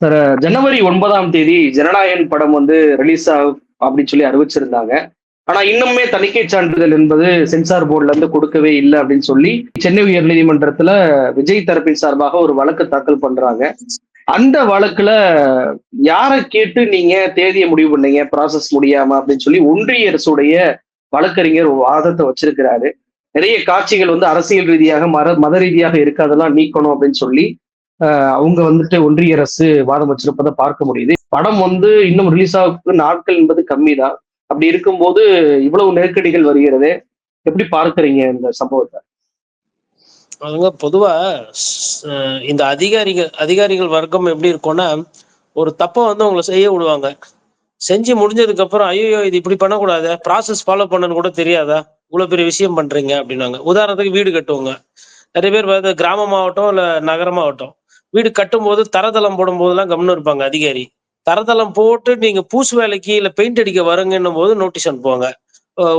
Sir ஜனவரி ஒன்பதாம் தேதி ஜனநாயகன் படம் வந்து ரிலீஸ் ஆகும் அப்படின்னு சொல்லி அறிவிச்சிருந்தாங்க. ஆனா இன்னுமே தணிக்கை சான்றிதழ் என்பது சென்சார் போர்டுல இருந்து கொடுக்கவே இல்லை அப்படின்னு சொல்லி சென்னை உயர் நீதிமன்றத்துல விஜய் தரப்பின் சார்பாக ஒரு வழக்கு தாக்கல் பண்றாங்க. அந்த வழக்குல யாரை கேட்டு நீங்க தேதியை முடிவு பண்ணீங்க ப்ராசஸ் முடியாம அப்படின்னு சொல்லி ஒன்றிய அரசுடைய வழக்கறிஞர் வாதத்தை வச்சிருக்கிறாரு. நிறைய காட்சிகள் வந்து அரசியல் ரீதியாக மத மத ரீதியாக இருக்காதெல்லாம் நீக்கணும் அப்படின்னு சொல்லி அவங்க வந்துட்டு ஒன்றிய அரசு வாதம் வச்சிருப்பதை பார்க்க முடியுது. படம் வந்து இன்னும் ரிலீஸ் ஆக நாட்கள் என்பது கம்மி தான் அப்படி இருக்கும்போது இவ்வளவு நெருக்கடிகள் வருகிறது எப்படி பார்க்கறீங்க இந்த சம்பவத்தை? அதுங்க பொதுவா இந்த அதிகாரிகள் அதிகாரிகள் வர்க்கம் எப்படி இருக்கும்னா ஒரு தப்பை வந்து உங்களை செய்ய விடுவாங்க. செஞ்சு முடிஞ்சதுக்கு அப்புறம் ஐயோ இது இப்படி பண்ணக்கூடாது ப்ராசஸ் ஃபாலோ பண்ணன்னு கூட தெரியாதா? இவ்வளவு பெரிய விஷயம் பண்றீங்க அப்படின்னாங்க. உதாரணத்துக்கு வீடு கட்டுவாங்க. நிறைய பேர் கிராமமாகட்டும் இல்ல நகரமாகட்டும். வீடு கட்டும்போது தரதளம் போடும்போதெல்லாம் கவனம் இருப்பாங்க அதிகாரி. தரதளம் போட்டு நீங்க பூசு வேலைக்கு இல்ல பெயிண்ட் அடிக்க வரங்கன்னும் போது நோட்டீஸ் அனுப்புவாங்க.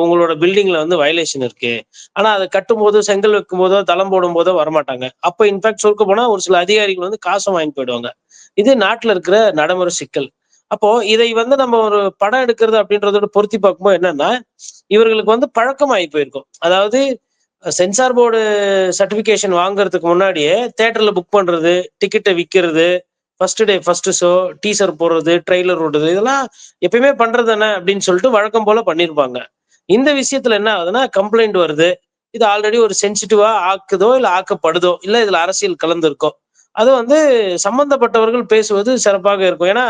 உங்களோட பில்டிங்ல வந்து வயலேஷன் இருக்கு. ஆனா அதை கட்டும் போது செங்கல் வைக்கும் போதோ தளம் போடும் போதோ வரமாட்டாங்க. அப்ப இன்ஃபேக்ட் சொல்ல போனா ஒரு சில அதிகாரிகள் வந்து காசை வாங்கி போயிடுவாங்க. இது நாட்டுல இருக்கிற நடைமுறை சிக்கல். அப்போ இதை வந்து நம்ம ஒரு படம் எடுக்கிறது அப்படின்றதோட பொருத்தி பார்க்கும்போது என்னன்னா இவர்களுக்கு வந்து பழக்கம் ஆகி போயிருக்கும். அதாவது சென்சார் போர்டு சர்டிஃபிகேஷன் வாங்குறதுக்கு முன்னாடியே தேட்டரில் புக் பண்ணுறது டிக்கெட்டை விற்கிறது first day first show teaser போடுறது ட்ரெய்லர் விடுறது இதெல்லாம் எப்பயுமே பண்ணுறது தானே அப்படின்னு சொல்லிட்டு வழக்கம் போல் பண்ணியிருப்பாங்க இந்த விஷயத்தில் என்ன ஆகுதுன்னா கம்ப்ளைண்ட் வருது. இது ஆல்ரெடி ஒரு சென்சிட்டிவாக ஆக்குதோ இல்லை ஆக்கப்படுதோ இல்லை இதில் அரசியல் கலந்துருக்கோ அது வந்து சம்பந்தப்பட்டவர்கள் பேசுவது சிறப்பாக இருக்கும். ஏன்னா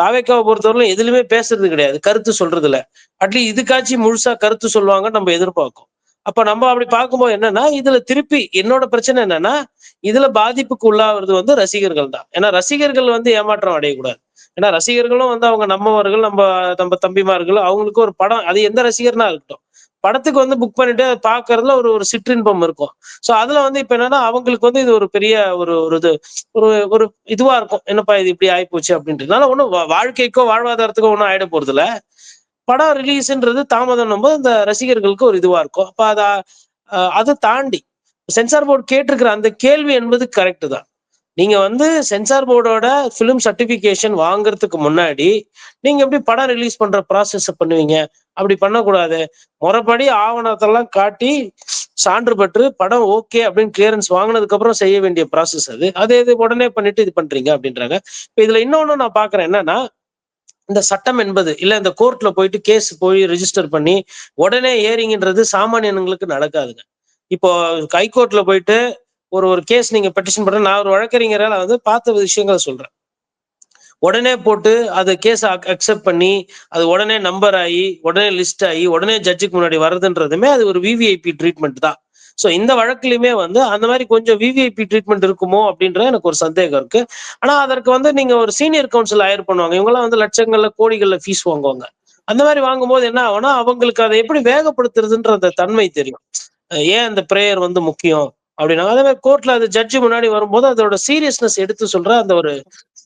தாவேக்காவை பொறுத்தவரையிலும் எதுலையுமே பேசுறது கிடையாது. கருத்து சொல்றது இல்ல அட்லீஸ்ட் இதுக்காச்சும் முழுசா கருத்து சொல்லுவாங்க நம்ம எதிர்பார்க்கும். அப்ப நம்ம அப்படி பார்க்கும்போது என்னன்னா இதுல திருப்பி என்னோட பிரச்சனை என்னன்னா இதுல பாதிப்புக்கு உள்ளாவது வந்து ரசிகர்கள் தான். ஏன்னா ரசிகர்கள் வந்து ஏமாற்றம் அடையக்கூடாது. ஏன்னா ரசிகர்களும் வந்து அவங்க நம்மவர்கள் நம்ம நம்ம தம்பிமார்கள் அவங்களுக்கு ஒரு படம் அது எந்த ரசிகர்னா இருக்கட்டும். படத்துக்கு வந்து புக் பண்ணிட்டு அதை பாக்குறதுல ஒரு ஒரு சிற்றின்பம் இருக்கும். சோ அதுல வந்து இப்ப என்னன்னா அவங்களுக்கு வந்து இது ஒரு பெரிய ஒரு ஒரு இது ஒரு ஒரு இதுவா இருக்கும். என்னப்பா இது இப்படி ஆயிப்போச்சு அப்படின்றதுனால ஒன்றும் வாழ்க்கைக்கோ வாழ்வாதாரத்துக்கோ ஒன்றும் ஆயிட போறது இல்ல படம் ரிலீஸ்ன்றது தாமதம் போது இந்த ரசிகர்களுக்கு ஒரு இதுவா இருக்கும். அப்ப அத அதை தாண்டி சென்சார் போர்டு கேட்டிருக்கிற அந்த கேள்வி என்பது கரெக்டு தான். நீங்க வந்து சென்சார் போர்டோட ஃபிலிம் சர்டிபிகேஷன் வாங்குறதுக்கு முன்னாடி நீங்க எப்படி படம் ரிலீஸ் பண்ற ப்ராசஸ் பண்ணுவீங்க? அப்படி பண்ணக்கூடாது. முறைப்படி ஆவணத்தெல்லாம் காட்டி சான்று பெற்று படம் ஓகே அப்படின்னு கிளியரன்ஸ் வாங்கினதுக்கு அப்புறம் செய்ய வேண்டிய ப்ராசஸ் அது. அதே இது உடனே பண்ணிட்டு இது பண்றீங்க அப்படின்றாங்க. இப்ப இதுல இன்னொன்னு நான் பாக்குறேன் என்னன்னா இந்த சட்டம் என்பது இல்ல இந்த கோர்ட்ல போயிட்டு கேஸ் போய் ரெஜிஸ்டர் பண்ணி உடனே ஏறிங்கன்றது சாமானியனுங்களுக்கு நடக்காதுங்க. இப்போ ஹைகோர்ட்ல போயிட்டு ஒரு ஒரு கேஸ் நீங்க பெட்டிஷன் பண்ற நான் ஒரு வழக்கறிஞரால் வந்து பார்த்த விஷயங்களை சொல்றேன். உடனே போட்டு அதை கேஸ் அக்செப்ட் பண்ணி அது உடனே நம்பர் ஆகி உடனே லிஸ்ட் ஆகி உடனே ஜட்ஜுக்கு முன்னாடி வர்றதுன்றதுமே அது ஒரு விவிஐபி ட்ரீட்மெண்ட் தான். ஸோ இந்த வழக்குலையுமே வந்து அந்த மாதிரி கொஞ்சம் விவிஐபி ட்ரீட்மெண்ட் இருக்குமோ அப்படின்ற எனக்கு ஒரு சந்தேகம் இருக்கு. ஆனா அதற்கு வந்து நீங்க ஒரு சீனியர் கவுன்சில் ஹயர் பண்ணுவாங்க. இவங்கெல்லாம் வந்து லட்சங்கள்ல கோடிகள்ல ஃபீஸ் வாங்குவாங்க. அந்த மாதிரி வாங்கும்போது என்ன ஆகும்னா அவங்களுக்கு அதை எப்படி வேகப்படுத்துறதுன்ற அந்த தன்மை தெரியும். ஏன் அந்த ப்ரேயர் வந்து முக்கியம் அப்படின்னா அதே மாதிரி கோர்ட்ல அது ஜட்ஜி முன்னாடி வரும்போது அதோட சீரியஸ்னஸ் எடுத்து சொல்ற அந்த ஒரு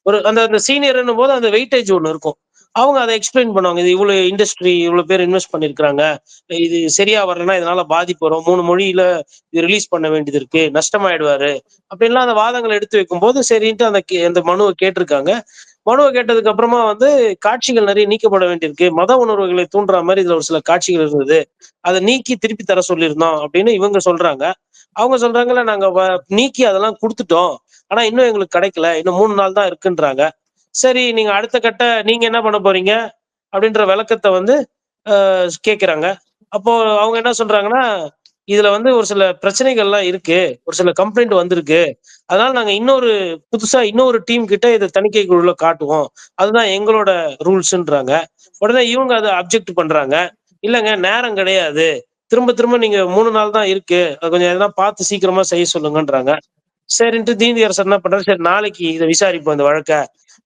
ஒரு அந்த அந்த சீனியர்னும் போது அந்த வெயிட்டேஜ் ஒன்று இருக்கும். அவங்க அதை எக்ஸ்பிளைன் பண்ணுவாங்க. இது இவ்வளோ இண்டஸ்ட்ரி இவ்வளோ பேர் இன்வெஸ்ட் பண்ணிருக்காங்க இது சரியா வரலன்னா இதனால பாதிப்பு வரும். மூணு மொழியில இது ரிலீஸ் பண்ண வேண்டியது இருக்கு. நஷ்டமாயிடுவாரு. அப்படின்லாம் அந்த வாதங்களை எடுத்து வைக்கும் போது சரின்ட்டு அந்த கே- அந்த மனுவை கேட்டிருக்காங்க. மனுவை கேட்டதுக்கு அப்புறமா வந்து காட்சிகள் நிறைய நீக்கப்பட வேண்டியிருக்கு. மத உணர்வுகளை தூண்டுற மாதிரி இதுல ஒரு சில காட்சிகள் இருந்தது. அதை நீக்கி திருப்பி தர சொல்லியிருந்தோம் அப்படின்னு இவங்க சொல்றாங்க. அவங்க சொல்றாங்கல்ல நாங்க நீக்கி அதெல்லாம் கொடுத்துட்டோம். ஆனா இன்னும் எங்களுக்கு கிடைக்கல. இன்னும் மூணு நாள் தான் இருக்குன்றாங்க. சரி நீங்க அடுத்த கட்ட நீங்க என்ன பண்ண போறீங்க? அப்படின்ற விளக்கத்தை வந்து ஆஹ் அப்போ அவங்க என்ன சொல்றாங்கன்னா இதுல வந்து ஒரு சில பிரச்சனைகள்லாம் இருக்கு. ஒரு சில கம்ப்ளைண்ட் வந்திருக்கு. அதனால நாங்க இன்னொரு புதுசா இன்னொரு டீம் கிட்ட இதை தணிக்கை குழுல காட்டுவோம். அதுதான் எங்களோட ரூல்ஸ்ன்றாங்க. உடனே இவங்க அதை அப்ஜெக்ட் பண்றாங்க. இல்லைங்க நேரம் கிடையாது. திரும்ப திரும்ப நீங்க மூணு நாள் தான் இருக்கு. அது கொஞ்சம் எதனா பார்த்து சீக்கிரமா செய்ய சொல்லுங்கன்றாங்க. சரின்ட்டு தீந்தியரசர் என்ன பண்றாரு? சரி நாளைக்கு இதை விசாரிப்போம் இந்த வழக்க.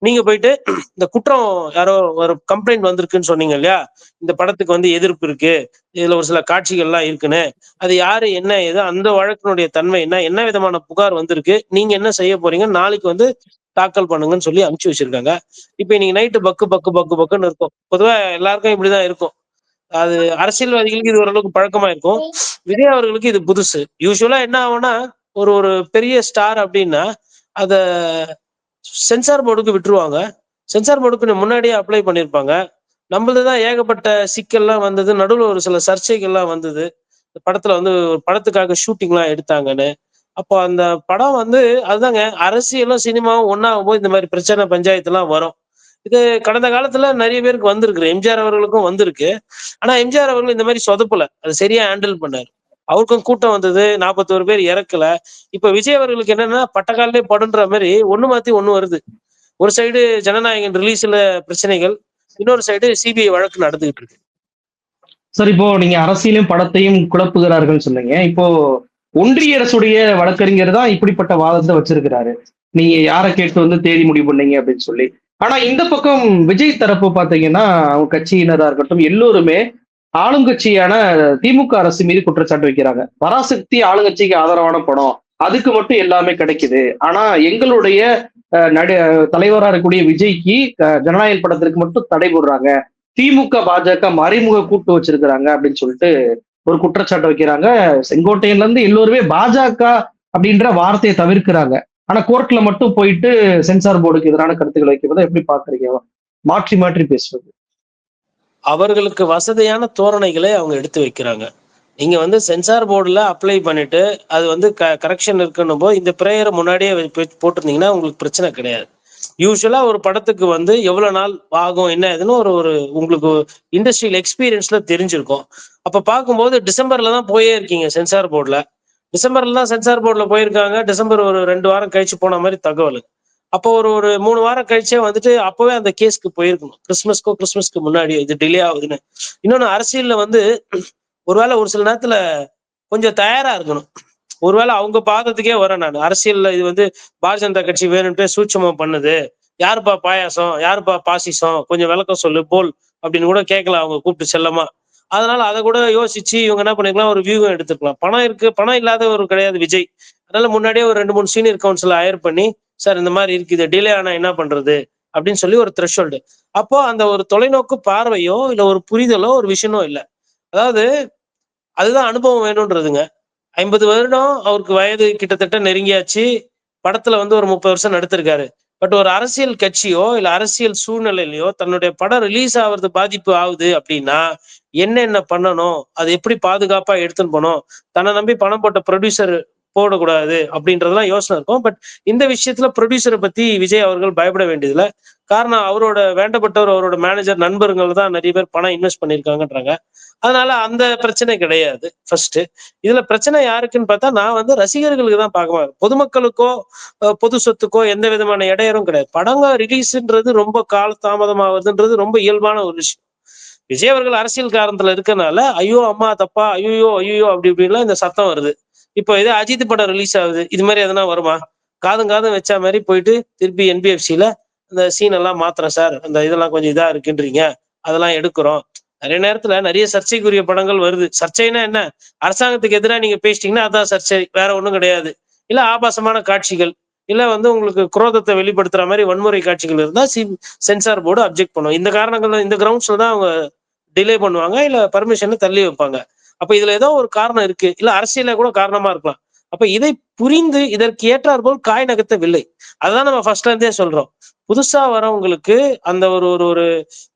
நீங்க போயிட்டு இந்த குற்றம் யாரோ ஒரு கம்ப்ளைண்ட் வந்திருக்குன்னு சொன்னீங்க இல்லையா? இந்த படத்துக்கு வந்து எதிர்ப்பு இருக்கு. இதுல ஒரு சில காட்சிகள்லாம் இருக்குன்னு. அது யாரு என்ன ஏதோ அந்த வழக்கினுடைய தன்மை என்ன என்ன விதமான புகார் வந்திருக்கு நீங்க என்ன செய்ய போறீங்க நாளைக்கு வந்து தாக்கல் பண்ணுங்கன்னு சொல்லி அனுப்பிச்சு வச்சிருக்காங்க. இப்ப இன்னைக்கு நைட்டு பக்கு பக்கு பக்கு பக்குன்னு இருக்கும். பொதுவா எல்லாருக்கும் இப்படிதான் இருக்கும். அது அரசியல்வாதிகளுக்கு இது ஓரளவுக்கு பழக்கமா இருக்கும் விஜய் அவர்களுக்கு இது புதுசு. யூஸ்வலா என்ன ஆகும்னா ஒரு ஒரு பெரிய ஸ்டார் அப்படின்னா அத சென்சார் போர்டுக்கு விட்டுருவாங்க. சென்சார் போர்டுக்கு முன்னாடியே அப்ளை பண்ணியிருப்பாங்க நம்மளது தான் ஏகப்பட்ட சிக்கல்லாம் வந்தது. நடுவில் ஒரு சில சர்ச்சைகள்லாம் வந்தது. இந்த படத்துல வந்து ஒரு படத்துக்காக ஷூட்டிங்லாம் எடுத்தாங்கன்னு. அப்போ அந்த படம் வந்து அதுதாங்க அரசியலும் சினிமாவும் ஒன்றாகும் போது இந்த மாதிரி பிரச்சனை பஞ்சாயத்துலாம் வரும். இது கடந்த காலத்துல நிறைய பேருக்கு வந்திருக்கு. எம்ஜிஆர் அவர்களுக்கும் வந்திருக்கு. ஆனா எம்ஜிஆர் அவர்கள் இந்த மாதிரி சொதப்பல. அது சரியா ஹேண்டில் பண்ணாரு. அவருக்கும் கூட்டம் வந்தது நாற்பத்தோரு பேர் இறக்கல. இப்ப விஜய் அவர்களுக்கு என்னன்னா பட்டக்காலே படுன்ற மாதிரி ஒண்ணு மாத்தி ஒண்ணு வருது. ஒரு சைடு ஜனநாயகன் ரிலீஸ்ல பிரச்சனைகள் இன்னொரு சைடு சிபிஐ வழக்கு நடந்துகிட்டு இருக்கு. சார் இப்போ நீங்க அரசியலும் படத்தையும் குழப்புகிறார்கள் சொன்னீங்க. இப்போ ஒன்றிய அரசுடைய வழக்கறிஞர் தான் இப்படிப்பட்ட வாதத்தை வச்சிருக்கிறாரு. நீங்க யாரை கேட்டு வந்து தேதி முடிவு பண்ணீங்க அப்படின்னு சொல்லி. ஆனா இந்த பக்கம் விஜய் தரப்பு பாத்தீங்கன்னா அவங்க கட்சியினரா இருக்கட்டும் எல்லோருமே ஆளுங்கட்சியான திமுக அரசு மீது குற்றச்சாட்டு வைக்கிறாங்க. பராசக்தி ஆளுங்கட்சிக்கு ஆதரவான படம். அதுக்கு மட்டும் எல்லாமே கிடைக்குது. ஆனா எங்களுடைய நடி தலைவரா இருக்கக்கூடிய விஜய்க்கு ஜனநாயக படத்திற்கு மட்டும் தடை போடுறாங்க. திமுக பாஜக மறைமுக கூட்டு வச்சிருக்கிறாங்க அப்படின்னு சொல்லிட்டு ஒரு குற்றச்சாட்டு வைக்கிறாங்க. செங்கோட்டையில இருந்து எல்லோருமே பாஜக அப்படின்ற வார்த்தையை தவிர்க்கிறாங்க. ஆனா கோர்ட்ல மட்டும் போயிட்டு சென்சார் போர்டுக்கு எதிரான கருத்துக்களை வைக்கிறத எப்படி பாக்குறீங்க மாற்றி மாற்றி பேசுறது. அவர்களுக்கு வசதியான தோரணைகளை அவங்க எடுத்து வைக்கிறாங்க. நீங்க வந்து சென்சார் போர்டில் அப்ளை பண்ணிட்டு அது வந்து க கரெக்ஷன் இருக்கணும் போது இந்த ப்ரேயரை முன்னாடியே போட்டிருந்தீங்கன்னா உங்களுக்கு பிரச்சனை கிடையாது. யூஸ்வலா ஒரு படத்துக்கு வந்து எவ்வளவு நாள் ஆகும் என்ன ஏதுன்னு ஒரு ஒரு உங்களுக்கு இண்டஸ்ட்ரியல் எக்ஸ்பீரியன்ஸ்ல தெரிஞ்சிருக்கும். அப்ப பார்க்கும்போது டிசம்பர்ல தான் போயே இருக்கீங்க சென்சார் போர்டில் டிசம்பர்ல தான் சென்சார் போர்டில் போயிருக்காங்க. டிசம்பர் ஒரு ரெண்டு வாரம் கழிச்சு போன மாதிரி தகவல். அப்போ ஒரு ஒரு மூணு வாரம் கழிச்சே வந்துட்டு அப்பவே அந்த கேஸ்க்கு போயிருக்கணும். கிறிஸ்மஸ்க்கோ கிறிஸ்மஸ்க்கு முன்னாடி இது டிலே ஆகுதுன்னு. இன்னொன்னு அரசியல்ல வந்து ஒருவேளை ஒரு சில நேரத்துல கொஞ்சம் தயாரா இருக்கணும். ஒருவேளை அவங்க பாதத்துக்கே வரேன் நான். அரசியல்ல இது வந்து பாரதிய ஜனதா கட்சி வேணும்ட்டு சூட்சமா பண்ணுது. யாருப்பா பாயாசம்? யாருப்பா பாசிசம்? கொஞ்சம் விளக்கம் சொல்லு போல் அப்படின்னு கூட கேட்கலாம். அவங்க கூப்பிட்டு செல்லமா. அதனால அதை கூட யோசிச்சு இவங்க என்ன பண்ணிக்கலாம் ஒரு வியூகம் எடுத்துக்கலாம். பணம் இருக்கு. பணம் இல்லாத ஒரு கிடையாது விஜய். அதனால முன்னாடியே ஒரு ரெண்டு மூணு சீனியர் கவுன்சில் ஹயர் பண்ணி சார் இந்த மாதிரி இருக்குது டிலே ஆனால் என்ன பண்றது? அப்படின்னு சொல்லி ஒரு த்ரெஷோல்டு அப்போ அந்த ஒரு தொலைநோக்கு பார்வையோ இல்லை ஒரு புரிதலோ ஒரு விஷயமோ இல்லை. அதாவது அதுதான் அனுபவம் வேணும்ன்றதுங்க ஐம்பது வருடம் அவருக்கு வயது கிட்டத்தட்ட நெருங்கியாச்சு. படத்துல வந்து ஒரு முப்பது வருஷம் நடித்திருக்காரு. பட் ஒரு அரசியல் கட்சியோ இல்ல அரசியல் சூழ்நிலையிலையோ தன்னுடைய படம் ரிலீஸ் ஆகுறது பாதிப்பு ஆகுது அப்படின்னா என்னென்ன பண்ணணும்? அது எப்படி பாதுகாப்பா எடுத்துன்னு போகணும்? தன்னை நம்பி பணம் போட்ட ப்ரொடியூசர் போடக்கூடாது அப்படின்றதெல்லாம் யோசனை இருக்கும். பட் இந்த விஷயத்துல ப்ரொடியூசரை பத்தி விஜய் அவர்கள் பயப்பட வேண்டியதில்ல. காரணம் அவரோட வேண்டப்பட்டவர் அவரோட மேனேஜர் நண்பர்கள் தான் நிறைய பேர் பணம் இன்வெஸ்ட் பண்ணியிருக்காங்கன்றாங்க. அதனால அந்த பிரச்சனை கிடையாது ஃபர்ஸ்ட் இதுல பிரச்சனை யாருக்குன்னு பார்த்தா நான் வந்து ரசிகர்களுக்கு தான் பார்க்க மாட்டேன். பொதுமக்களுக்கோ பொது சொத்துக்கோ எந்த விதமான இடையரும் கிடையாது. படங்க ரிலீஸ்ன்றது ரொம்ப கால தாமதமாகுதுன்றது ரொம்ப இயல்பான ஒரு விஷயம். விஜய் அவர்கள் அரசியல் காரணத்துல இருக்கனால ஐயோ அம்மா தப்பா ஐயோ ஐயோ அப்படி இப்படின்லாம் இந்த சத்தம் வருது. இப்போ இதே அஜித் படம் ரிலீஸ் ஆகுது. இது மாதிரி எதனா வருமா? காதும் காதும் வச்ச மாதிரி போயிட்டு திருப்பி என்பிஎஃப்சியில அந்த சீன் எல்லாம் மாத்திரம் சார் அந்த இதெல்லாம் கொஞ்சம் இதா இருக்குன்றீங்க. அதெல்லாம் எடுக்கிறோம். நிறைய நேரத்துல நிறைய சர்ச்சைக்குரிய படங்கள் வருது. சர்ச்சைனா என்ன? அரசாங்கத்துக்கு எதிராக நீங்க பேசிட்டீங்கன்னா அதான் சர்ச்சை. வேற ஒன்றும் கிடையாது. இல்ல ஆபாசமான காட்சிகள். இல்ல வந்து உங்களுக்கு குரோதத்தை வெளிப்படுத்துற மாதிரி வன்முறை காட்சிகள் இருந்தா சி சென்சார் போர்டு அப்ஜெக்ட் பண்ணும். இந்த காரணங்கள்ல இந்த கிரவுண்ட்ஸ்ல தான் அவங்க டிலே பண்ணுவாங்க இல்ல பர்மிஷனை தள்ளி வைப்பாங்க. அப்ப இதுல ஏதோ ஒரு காரணம் இருக்கு. இல்ல அரசியல கூட காரணமா இருக்கலாம். அப்ப இதை புரிந்து இதற்கு ஏற்றாற்போல் காய் நகர்த்தவில்லை. அதுதான் நம்ம ஃபர்ஸ்ட்ல இருந்தே சொல்றோம். புதுசா வரவங்களுக்கு அந்த ஒரு ஒரு ஒரு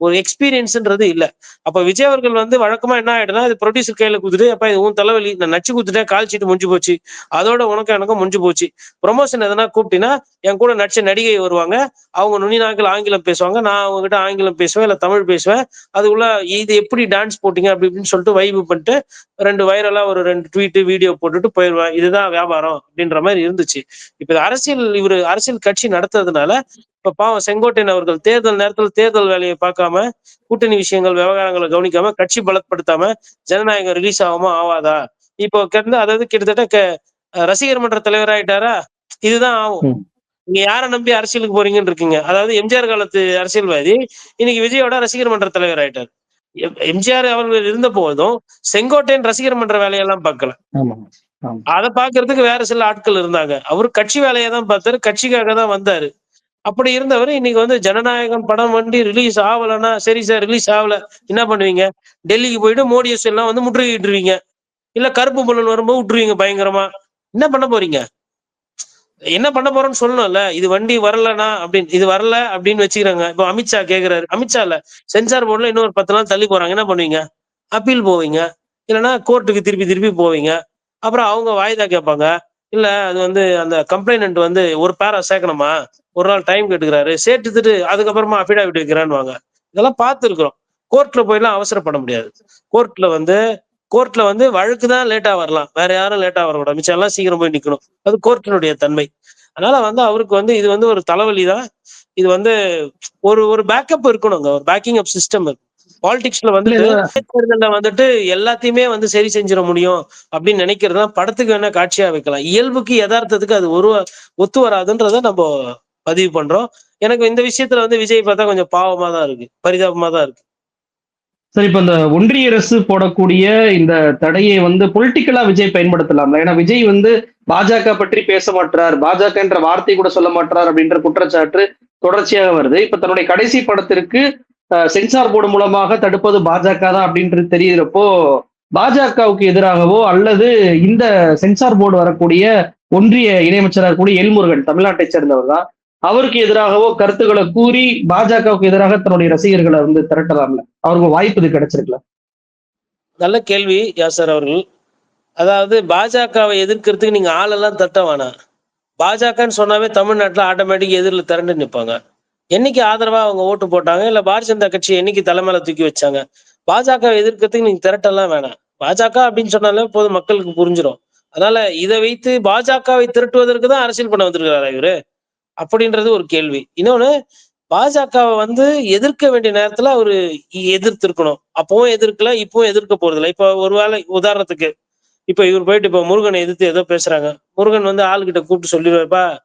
ஒரு எக்ஸ்பீரியன்ஸ்ன்றது இல்ல. அப்ப விஜய் அவர்கள் வந்து வழக்கமா என்ன ஆயிடுனா இது ப்ரொடியூசர் கையில குத்துட்டு அப்ப இது உன் தலைவலி நான் நச்சு குத்துட்டேன் கால் சீட்டு முடிஞ்சு போச்சு. அதோட உனக்கு எனக்கும் முடிஞ்சு போச்சு. ப்ரொமோஷன் எதனா கூப்பிட்டீங்கன்னா என் கூட நடிச்ச நடிகை வருவாங்க. அவங்க நுனி நாட்கள் ஆங்கிலம் பேசுவாங்க. நான் அவங்க கிட்ட ஆங்கிலம் பேசுவேன் இல்ல தமிழ் பேசுவேன். அதுக்குள்ள இது எப்படி டான்ஸ் போட்டீங்க? அப்படி இப்படின்னு சொல்லிட்டு வைப் பண்ணிட்டு ரெண்டு வைரலா ஒரு ரெண்டு ட்வீட்டு வீடியோ போட்டுட்டு போயிடுவேன் இதுதான் வியாபாரம் அப்படின்ற மாதிரி இருந்துச்சு. இப்ப அரசியல் இவரு அரசியல் கட்சி நடத்துறதுனால இப்ப பாவம் செங்கோட்டையன் அவர்கள் தேர்தல் நேரத்துல தேர்தல் வேலையை பார்க்காம கூட்டணி விஷயங்கள் விவகாரங்களை கவனிக்காம கட்சி பலப்படுத்தாம ஜனநாயகம் ரிலீஸ் ஆகாம ஆவாதா? இப்போ கிட்ட அதாவது கிட்டத்தட்ட ரசிகர் மன்ற தலைவர் ஆயிட்டாரா? இதுதான் ஆகும். நீங்க யாரை நம்பி அரசியலுக்கு போறீங்கன்னு இருக்கீங்க? அதாவது எம்ஜிஆர் காலத்து அரசியல்வாதி இன்னைக்கு விஜயோட ரசிகர் மன்ற தலைவர் ஆயிட்டார். எம்- எம்ஜிஆர் அவர்கள் இருந்த போதும் செங்கோட்டையன் ரசிகர் மன்ற வேலையெல்லாம் பார்க்கல. அதை பாக்குறதுக்கு வேற சில ஆட்கள் இருந்தாங்க. அவரு கட்சி வேலையை தான் பார்த்தாரு கட்சிக்காக தான் வந்தாரு. அப்படி இருந்தவர் இன்னைக்கு வந்து ஜனநாயகம் படம் வண்டி ரிலீஸ் ஆகலைன்னா சரி சார் ரிலீஸ் ஆகல. என்ன பண்ணுவீங்க? டெல்லிக்கு போயிட்டு மோடியஸ் எல்லாம் வந்து முற்றுகையிட்டுருவீங்க. இல்ல கருப்பு புல்லன் வரும்போது விட்டுருவீங்க பயங்கரமா. என்ன பண்ண போறீங்க? என்ன பண்ண போறோம்னு சொல்லணும்ல. இது வண்டி வரலனா அப்படின்னு இது வரல அப்படின்னு வச்சுக்கிறாங்க. இப்போ அமித்ஷா கேக்குறாரு. அமித்ஷா இல்ல. சென்சார் போர்டுல இன்னொரு பத்து நாள் தள்ளி போறாங்க. என்ன பண்ணுவீங்க? அப்பீல் போவீங்க. இல்லைன்னா கோர்ட்டுக்கு திருப்பி திருப்பி போவீங்க. அப்புறம் அவங்க வாய்தா கேட்பாங்க. இல்ல அது வந்து அந்த கம்ப்ளைண்ட் வந்து ஒரு பேரா சேர்க்கணுமா? ஒரு நாள் டைம் கேட்டுக்கிறாரு. சேர்த்துட்டு அதுக்கப்புறமா அஃபிடாவிட் வைக்கிறான்னு இதெல்லாம் பார்த்துருக்குறோம். கோர்ட்ல போயெல்லாம் அவசரப்பட முடியாது. கோர்ட்ல வந்து கோர்ட்ல வந்து வழக்கு தான் லேட்டா வரலாம். வேற யாரும் லேட்டா வரக்கூடாது. மிச்சம் எல்லாம் சீக்கிரம் போய் நிக்கணும். அது கோர்ட்டினுடைய தன்மை. அதனால வந்து அவருக்கு வந்து இது வந்து ஒரு தலைவலி தான். இது வந்து ஒரு ஒரு பேக்கப் இருக்கணுங்க. ஒரு பேக்கிங் அப் சிஸ்டம் பாலிடிக்ஸ்ல வந்து தேர்தல்ல வந்துட்டு எல்லாத்தையுமே வந்து சரி செஞ்சிட முடியும் அப்படின்னு நினைக்கிறது தான் படத்துக்கு வேணா காட்சியா வைக்கலாம். இயல்புக்கு யதார்த்தத்துக்கு அது ஒரு ஒத்து வராதுன்றத நம்ம பதிவு பண்றோம். எனக்கு இந்த விஷயத்துல வந்து விஜய் பார்த்தா கொஞ்சம் பாவமா தான் இருக்கு. பரிதாபமா தான் இருக்கு. சரி இப்ப இந்த ஒன்றிய அரசு போடக்கூடிய இந்த தடையை வந்து பொலிட்டிக்கலா விஜய் பயன்படுத்தலாம்ல? ஏன்னா விஜய் வந்து பாஜக பற்றி பேச மாட்டார் பாஜக என்ற வார்த்தை கூட சொல்ல மாட்டார் அப்படின்ற குற்றச்சாட்டு தொடர்ச்சியாக வருது. இப்ப தன்னுடைய கடைசி படத்திற்கு சென்சார் போர்டு மூலமாக தடுப்பது பாஜக தான் அப்படின்றது தெரிகிறப்போ பாஜகவுக்கு எதிராகவோ அல்லது இந்த சென்சார் போர்டு வரக்கூடிய ஒன்றிய இணையமைச்சராக கூடிய எல்முருகன் தமிழ்நாட்டை சேர்ந்தவர் தான். அவருக்கு எதிராகவோ கருத்துக்களை கூறி பாஜகவுக்கு எதிராக தன்னுடைய ரசிகர்களை வந்து திரட்டலாம்ல? அவருக்கு வாய்ப்பு இது கிடைச்சிருக்கல நல்ல கேள்வி யாசர் அவர்கள். அதாவது பாஜகவை எதிர்க்கிறதுக்கு நீங்க ஆளெல்லாம் தட்ட வேணாம். பாஜகன்னு சொன்னாவே தமிழ்நாட்டுல ஆட்டோமேட்டிக் எதிரில் திரண்டு நிற்பாங்க என்னைக்கு ஆதரவா அவங்க ஓட்டு போட்டாங்க? இல்ல பாரதிய ஜனதா கட்சி என்னைக்கு தலைமையில தூக்கி வச்சாங்க? பாஜகவை எதிர்க்கிறதுக்கு நீங்க திரட்டெல்லாம் வேணாம். பாஜக அப்படின்னு சொன்னாலே போதும் மக்களுக்கு புரிஞ்சிடும் அதனால இதை வைத்து பாஜகவை திரட்டுவதற்கு தான் அரசியல் பண்ண வந்திருக்கிறாரா இவரு? அப்படின்றது ஒரு கேள்வி. இன்னொன்னு பாஜகவை வந்து எதிர்க்க வேண்டிய நேரத்துல அவரு எதிர்த்திருக்கணும். அப்பவும் எதிர்க்கல இப்பவும் எதிர்க்க போறதில்ல இப்ப ஒருவேளை உதாரணத்துக்கு இப்ப இவர் போயிட்டு இப்ப முருகனை எதிர்த்து ஏதோ பேசுறாங்க. முருகன் வந்து ஆளுகிட்ட கூப்பிட்டு சொல்லிடுவாப்பா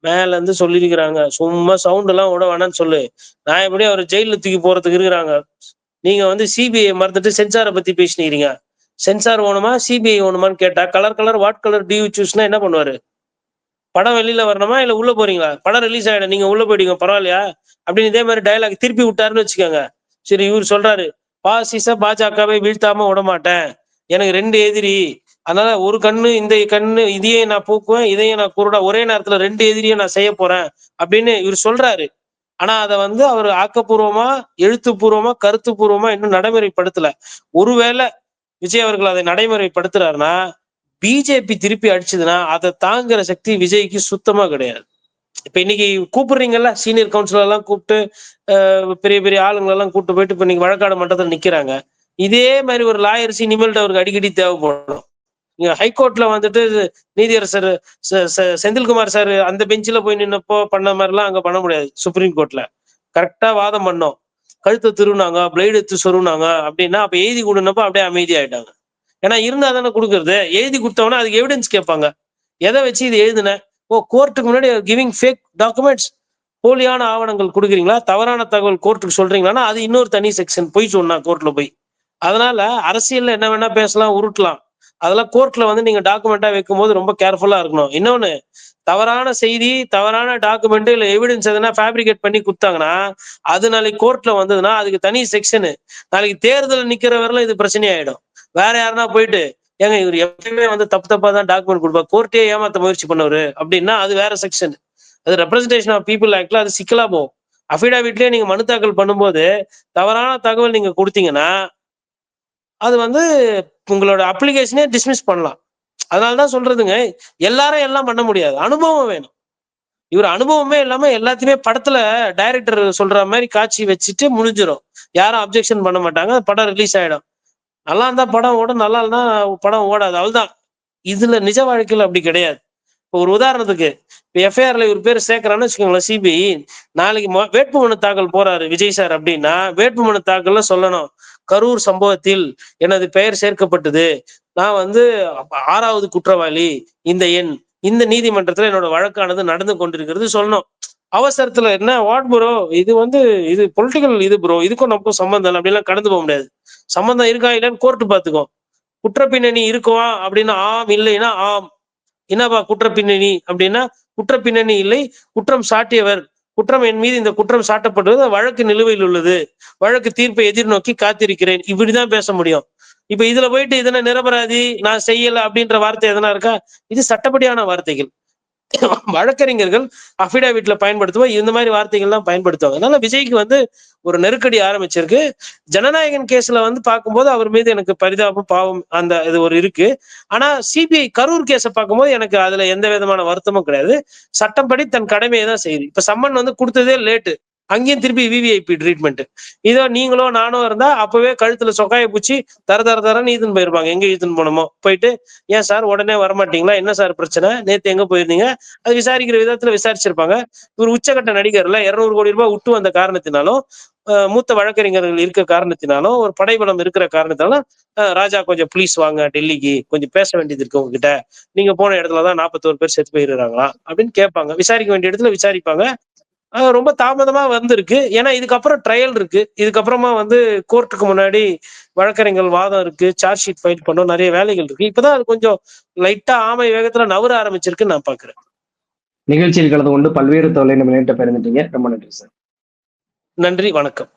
மேல இருந்து சொல்லியிருக்கிறாங்க. சும்மா சவுண்ட் எல்லாம் விட வேணாம்னு சொல்லு. நான் எப்படி அவர் ஜெயில தூக்கி போறதுக்கு இருக்கிறாங்க. நீங்க வந்து சிபிஐ மறந்துட்டு சென்சாரை பத்தி பேசினீங்க. சென்சார் வேணுமா சிபிஐ வேணுமான்னு கேட்டா colour colour what colour do you சூஸ்னா என்ன பண்ணுவாரு? படம் வெளியில வரணுமா இல்ல உள்ள போறீங்களா? படம் ரிலீஸ் ஆயிடும். நீங்க உள்ள போயிடுங்க பரவாயில்லையா? அப்படின்னு இதே மாதிரி டயலாக் திருப்பி விட்டாருன்னு வச்சுக்கோங்க. சரி இவர் சொல்றாரு பாசிச பாஜகவை வீழ்த்தாம விடமாட்டேன் எனக்கு ரெண்டு எதிரி. அதனால ஒரு கண்ணு இந்த கண்ணு இதையே நான் பூக்குவேன் இதையே நான் குருடா ஒரே நேரத்துல ரெண்டு எதிரியை நான் செய்ய போறேன் அப்படின்னு இவர் சொல்றாரு. ஆனா அதை வந்து அவர் ஆக்கப்பூர்வமா எழுத்துப்பூர்வமா கருத்துப்பூர்வமா இன்னும் நடைமுறைப்படுத்தல. ஒருவேளை விஜய் அவர்கள் அதை நடைமுறைப்படுத்துறாருன்னா பிஜேபி திருப்பி அடிச்சதுன்னா அதை தாங்குற சக்தி விஜய்க்கு சுத்தமா கிடையாது. இப்ப இன்னைக்கு கூப்பிடுறீங்கல்ல சீனியர் கவுன்சிலர் எல்லாம் கூப்பிட்டு பெரிய பெரிய ஆளுங்களை எல்லாம் கூப்பிட்டு போயிட்டு இப்ப இன்னைக்கு வழக்காடு மன்றத்தில் நிக்கிறாங்க. இதே மாதிரி ஒரு லாயர்ஸ் இனிமேல்ட்டு அவருக்கு அடிக்கடி தேவைப்படும் இங்க ஹைகோர்ட்ல வந்துட்டு நீதியரசர் செந்தில்குமார் சார் அந்த பெஞ்சில் போய் நின்னப்போ பண்ண மாதிரிலாம் அங்க பண்ண முடியாது சுப்ரீம் கோர்ட்ல கரெக்டா வாதம் பண்ணோம். கழுத்தை திருவினாங்க பிளேடு எடுத்து சொருனாங்க அப்படின்னா அப்ப எழுதி கொடுனப்போ அப்படியே அமைதியாயிட்டாங்க. ஏன்னா இருந்தா தானே கொடுக்கறது. எழுதி கொடுத்தவொன்னே அதுக்கு எவிடன்ஸ் கேட்பாங்க. எதை வச்சு இது எழுதுன? ஓ கோர்ட்டுக்கு முன்னாடி கிவிங் ஃபேக் டாக்குமெண்ட்ஸ் போலியான ஆவணங்கள் கொடுக்குறீங்களா? தவறான தகவல் கோர்ட்டுக்கு சொல்றீங்களான்னா அது இன்னொரு தனி செக்ஷன் போய் சொன்னா கோர்ட்ல போய். அதனால அரசியல்ல என்ன வேணா பேசலாம் உருட்டலாம். அதெல்லாம் கோர்ட்ல வந்து நீங்க டாக்குமெண்டா வைக்கும் போது ரொம்ப கேர்ஃபுல்லா இருக்கணும். இன்னொன்னு தவறான செய்தி தவறான டாக்குமெண்ட் இல்ல எவிடன்ஸ் எதுனா ஃபேப்ரிகேட் பண்ணி கொடுத்தாங்கன்னா அது நாளைக்கு கோர்ட்ல வந்ததுன்னா அதுக்கு தனி செக்ஷனு நாளைக்கு தேர்தல் நிக்கிற வரலாம் இது பிரச்சனை ஆயிடும் வேற யாருன்னா போயிட்டு ஏங்க இவர் எப்பயுமே வந்து தப்பு தப்பா தான் டாக்குமெண்ட் கொடுப்பா கோர்ட்டே ஏமாத்த முயற்சி பண்ணவரு அப்படின்னா அது வேற செக்ஷன் அது ரெப்ரஸன்டேஷன் ஆஃப் பீப்புள் ஆக்ட்ல அது சிக்கலா போகும். அஃபிடாவிட்லயே நீங்க மனு தாக்கல் பண்ணும்போது தவறான தகவல் நீங்க கொடுத்தீங்கன்னா அது வந்து உங்களோட அப்ளிகேஷனே டிஸ்மிஸ் பண்ணலாம். அதனாலதான் சொல்றதுங்க எல்லாரும் எல்லாம் பண்ண முடியாது. அனுபவம் வேணும். இவர் அனுபவமே இல்லாம எல்லாத்தையுமே படத்துல டைரக்டர் சொல்ற மாதிரி காட்சி வச்சுட்டு முடிஞ்சிடும் யாரும் அப்ஜெக்ஷன் பண்ண மாட்டாங்க. படம் ரிலீஸ் ஆயிடும். நல்லா இருந்தா படம் ஓடும் நல்லா இருந்தா படம் ஓடாது. அவ்வளவுதான். இதுல நிஜ வாழ்க்கையில அப்படி கிடையாது. இப்போ ஒரு உதாரணத்துக்கு இப்போ எஃப்ஐஆர்ல இவர் பேர் சேர்க்கறான்னு வச்சுக்கோங்களேன் சிபிஐ நாளைக்கு வேட்பு வேட்புமனு தாக்கல் போறாரு விஜய் சார் அப்படின்னா வேட்புமனு தாக்கல்ல சொல்லணும். கரூர் சம்பவத்தில் எனது பெயர் சேர்க்கப்பட்டது. நான் வந்து ஆறாவது குற்றவாளி. இந்த எண் இந்த நீதிமன்றத்துல என்னோட வழக்கானது நடந்து கொண்டிருக்கிறது சொல்லணும். அவசரத்துல என்ன வாட் ப்ரோ இது வந்து இது பொலிட்டிக்கல் இது ப்ரோ இதுக்கும் நமக்கும் சம்மந்தம் இல்லை. அப்படிலாம் கடந்து போக முடியாது. சம்மந்தம் இருக்கா இல்லைன்னு கோர்ட்டு பார்த்துக்கோ குற்றப்பின்னணி இருக்குவா அப்படின்னா ஆம் இல்லைன்னா ஆம். என்னப்பா குற்றப்பின்னணி அப்படின்னா குற்றப்பின்னணி இல்லை குற்றம் சாட்டியவர். குற்றம் என் மீது இந்த குற்றம் சாட்டப்பட்டது வழக்கு நிலுவையில் உள்ளது. வழக்கு தீர்ப்பை எதிர்நோக்கி காத்திருக்கிறேன். இப்படிதான் பேச முடியும். இப்ப இதுல போயிட்டு இதனை நிரபராதி? நான் செய்யல அப்படின்ற வார்த்தை எதனா இருக்கா? இது சட்டப்படியான வார்த்தைகள். வழக்கறிஞர்கள் அபிடேவிட்ல பயன்படுத்துவோம். இந்த மாதிரி வார்த்தைகள்லாம் பயன்படுத்துவாங்க. அதனால விஜய்க்கு வந்து ஒரு நெருக்கடி ஆரம்பிச்சிருக்கு. ஜனநாயகன் கேஸ்ல வந்து பார்க்கும்போது அவர் மீது எனக்கு பரிதாபம் பாவம் அந்த இது ஒரு இருக்கு. ஆனா சிபிஐ கரூர் கேஸை பார்க்கும்போது எனக்கு அதுல எந்த விதமான வருத்தமும் கிடையாது. சட்டப்படி தன் கடமையை தான் செய்யுது இப்ப சம்மன் வந்து கொடுத்ததே லேட்டு அங்கேயும் திருப்பி விவிஐபி ட்ரீட்மெண்ட் இதோ நீங்களோ நானோ இருந்தா அப்பவே கழுத்துல சொக்காய பூச்சி தர தர தரன்னு ஈத்துன்னு போயிருப்பாங்க. எங்க ஈத்துன்னு போனோமோ போயிட்டு ஏன் சார் உடனே வரமாட்டீங்களா? என்ன சார் பிரச்சனை? நேத்து எங்க போயிருந்தீங்க? அது விசாரிக்கிற விதத்துல விசாரிச்சிருப்பாங்க. இவர் உச்சகட்ட நடிகர்ல இருநூறு கோடி ரூபாய் விட்டு வந்த காரணத்தினாலும் மூத்த வழக்கறிஞர்கள் இருக்க காரணத்தினாலும் ஒரு படைபலம் இருக்கிற காரணத்தினாலும் ராஜா கொஞ்சம் ப்ளீஸ் வாங்க டெல்லிக்கு கொஞ்சம் பேச வேண்டியது இருக்கு உங்ககிட்ட. நீங்க போன இடத்துலதான் நாற்பத்தோரு பேர் செத்து போயிருக்காங்களா அப்படின்னு கேட்பாங்க. விசாரிக்க வேண்டிய இடத்துல விசாரிப்பாங்க. ரொம்ப தாமதமா வந்திருக்கு. ஏன்னா இதுக்கப்புறம் ட்ரையல் இருக்கு. இதுக்கப்புறமா வந்து கோர்ட்டுக்கு முன்னாடி வழக்கறிஞர்கள் வாதம் இருக்கு. சார்ஜ் ஷீட் ஃபைல் பண்ணோம். நிறைய வேலைகள் இருக்கு. இப்பதான் அது கொஞ்சம் லைட்டா ஆமை வேகத்துல நவர ஆரம்பிச்சிருக்குன்னு நான் பாக்குறேன். நிகழ்ச்சியில் கலந்து கொண்டு பல்வேறு தொலை நம்ம நேரிட்ட பெருந்துட்டீங்க ரொம்ப நன்றி சார். நன்றி வணக்கம்.